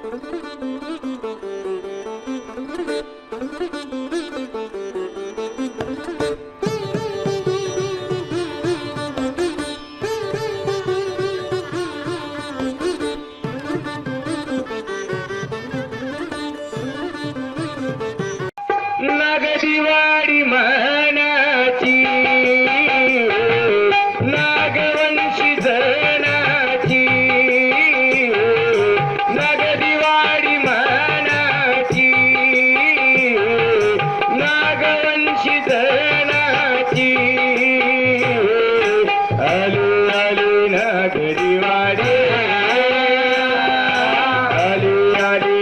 Thank you.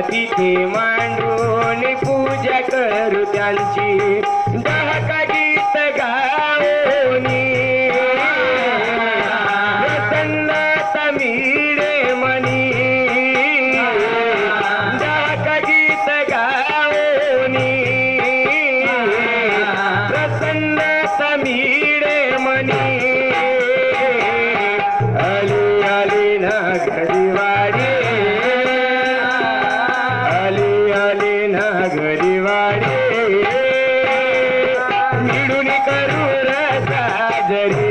तिथे मांडून पूजा करू त्यांची. म्हणून करू रसागरी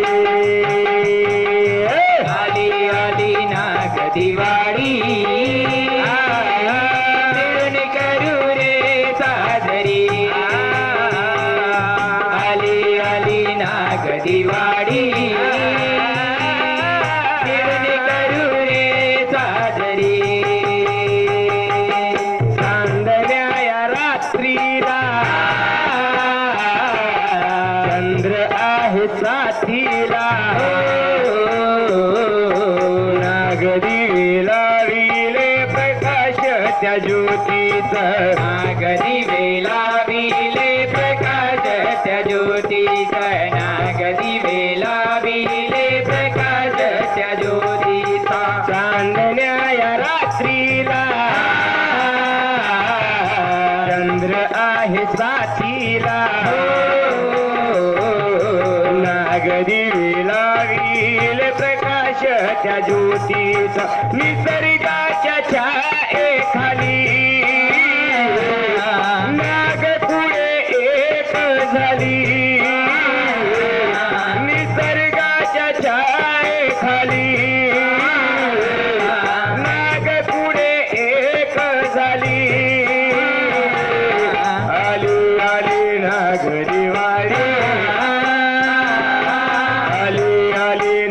आहे साथीला. नागरी लावील प्रकाश त्या ज्योतीचा निसर्गाच्या छा एखा